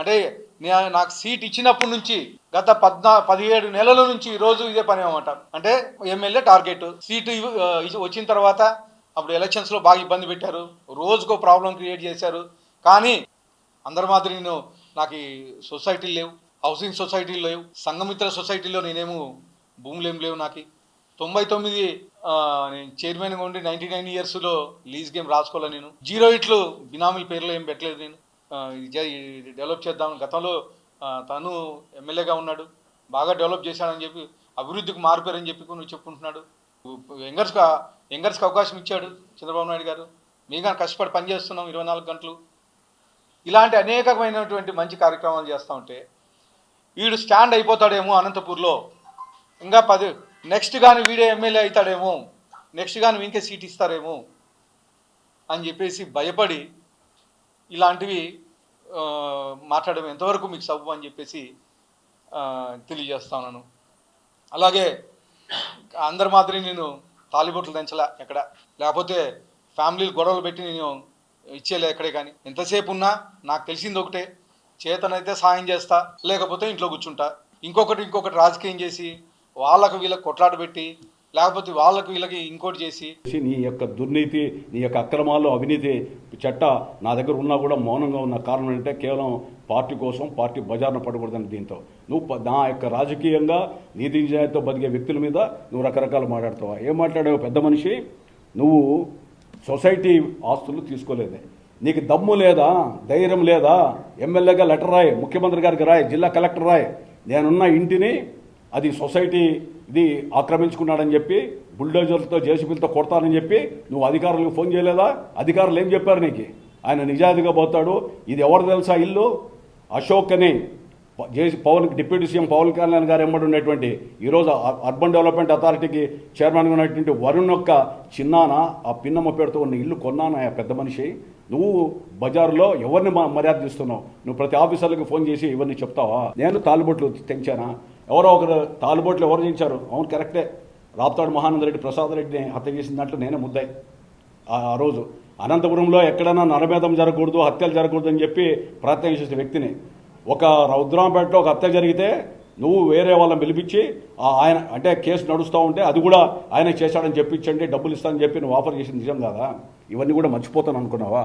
అంటే నేను నాకు సీట్ ఇచ్చినప్పటి నుంచి గత పద్నా పదిహేడు నెలల నుంచి ఈరోజు రోజు ఇదే పని అనమాట అంటే ఎమ్మెల్యే టార్గెట్. సీటు వచ్చిన తర్వాత అప్పుడు ఎలక్షన్స్లో బాగా ఇబ్బంది పెట్టారు. రోజుకో ప్రాబ్లం క్రియేట్ చేశారు. కానీ అందరి మాదిరి నేను నాకు ఈ సొసైటీలు లేవు హౌసింగ్ సొసైటీలు లేవు సంఘమిత్ర సొసైటీలో నేనేమో భూములు ఏం లేవు నాకు. తొంభై తొమ్మిది నేను చైర్మన్గా ఉండి నైంటీ నైన్ ఇయర్స్లో లీజ్ గేమ్ రాసుకోలే నేను. జీరో ఇట్లు బినామీల పేర్లు ఏం పెట్టలేదు నేను. డెవలప్ చేద్దాం. గతంలో తను ఎమ్మెల్యేగా ఉన్నాడు. బాగా డెవలప్ చేశాడని చెప్పి అభివృద్ధికి మారిపోయారని చెప్పి నువ్వు చెప్పుకుంటున్నాడు. యంగర్స్కి యంగర్స్కి అవకాశం ఇచ్చాడు చంద్రబాబు నాయుడు గారు. మీగా కష్టపడి పనిచేస్తున్నాం ఇరవై నాలుగు గంటలు. ఇలాంటి అనేకమైనటువంటి మంచి కార్యక్రమాలు చేస్తూ ఉంటే వీడు స్టాండ్ అయిపోతాడేమో అనంతపూర్లో. ఇంకా పది నెక్స్ట్ కానీ వీడే ఎమ్మెల్యే అవుతాడేమో. నెక్స్ట్ కానీ ఇంకే సీట్ ఇస్తారేమో అని చెప్పేసి భయపడి ఇలాంటివి మాట్లాడడం ఎంతవరకు మీకు సబ్బు అని చెప్పేసి తెలియజేస్తాను అలాగే అందరి మాదిరి నేను తాలిబొట్లు దంచలా ఎక్కడ? లేకపోతే ఫ్యామిలీలు గొడవలు పెట్టి నేను ఇచ్చేలే ఎక్కడే కానీ? ఎంతసేపు ఉన్నా నాకు తెలిసింది ఒకటే చేతనైతే సాయం చేస్తా లేకపోతే ఇంట్లో కూర్చుంటా. ఇంకొకటి ఇంకొకటి రాజకీయం చేసి వాళ్ళకు వీళ్ళకి కొట్లాట పెట్టి లేకపోతే వాళ్ళకి వీళ్ళకి ఇంకోటి చేసి నీ యొక్క దుర్నీతి నీ యొక్క అక్రమాలు అవినీతి చట్ట నా దగ్గర ఉన్నా కూడా మౌనంగా ఉన్న కారణం ఏంటంటే కేవలం పార్టీ కోసం పార్టీ బజార్న పడకూడదని దీంతో. నువ్వు నా యొక్క రాజకీయంగా నీతి నిజాయితీతో బతికే వ్యక్తుల మీద నువ్వు రకరకాలు మాట్లాడతావా? ఏం మాట్లాడావు పెద్ద మనిషి? నువ్వు సొసైటీ ఆస్తులు తీసుకోలేదే. నీకు దమ్ము లేదా? ధైర్యం లేదా? ఎమ్మెల్యేగా లెటర్ రాయి ముఖ్యమంత్రి గారికి రాయి జిల్లా కలెక్టర్ రాయి. నేనున్న ఇంటిని అది సొసైటీ ఇది ఆక్రమించుకున్నాడని చెప్పి బుల్డోజర్లతో జేసీబీలతో కొడతానని చెప్పి నువ్వు అధికారులకు ఫోన్ చేయలేదా? అధికారులు ఏం చెప్పారు నీకు? ఆయన నిజాయితీగా పోతాడు. ఇది ఎవరు తెలుసా ఇల్లు? అశోక్ అని JC Pawan deputy CM Pawan Kalyan garu ఎంబడి ఉన్నటువంటి ఈరోజు అ- అర్బన్ డెవలప్మెంట్ అథారిటీకి చైర్మన్గా ఉన్నటువంటి వరుణ్ యొక్క చిన్నాన? ఆ పిన్నమ్మ పేరుతో ఉన్న ఇల్లు కొన్నాను? ఆ పెద్ద మనిషి. నువ్వు బజార్లో ఎవరిని మ- మర్యాద ఇస్తున్నావు నువ్వు ప్రతి ఆఫీసర్లకు ఫోన్ చేసి ఇవన్నీ చెప్తావా? నేను తాలుబొట్లు తెంచానా? ఎవరో ఒకరు తాలుబొట్లు ఎవరు చేయించారు అవును కరెక్టే. రాప్తాడు మహానంద రెడ్డి ప్రసాద్ రెడ్డిని హత్య చేసిన దాంట్లో నేనే ముద్దాయి ఆ రోజు అనంతపురంలో ఎక్కడైనా నరమేధం జరగకూడదు హత్యలు జరగకూడదు అని చెప్పి ప్రయత్నం చేసిన వ్యక్తిని. ఒక రౌద్రాంపేటలో ఒక హత్య జరిగితే నువ్వు వేరే వాళ్ళని పిలిపించి ఆయన అంటే కేసు నడుస్తూ ఉంటే అది కూడా ఆయన చేశాడని చెప్పించండి డబ్బులు ఇస్తానని చెప్పి నువ్వు ఆఫర్ చేసింది నిజం కాదా? ఇవన్నీ కూడా మర్చిపోతాను అనుకున్నావా?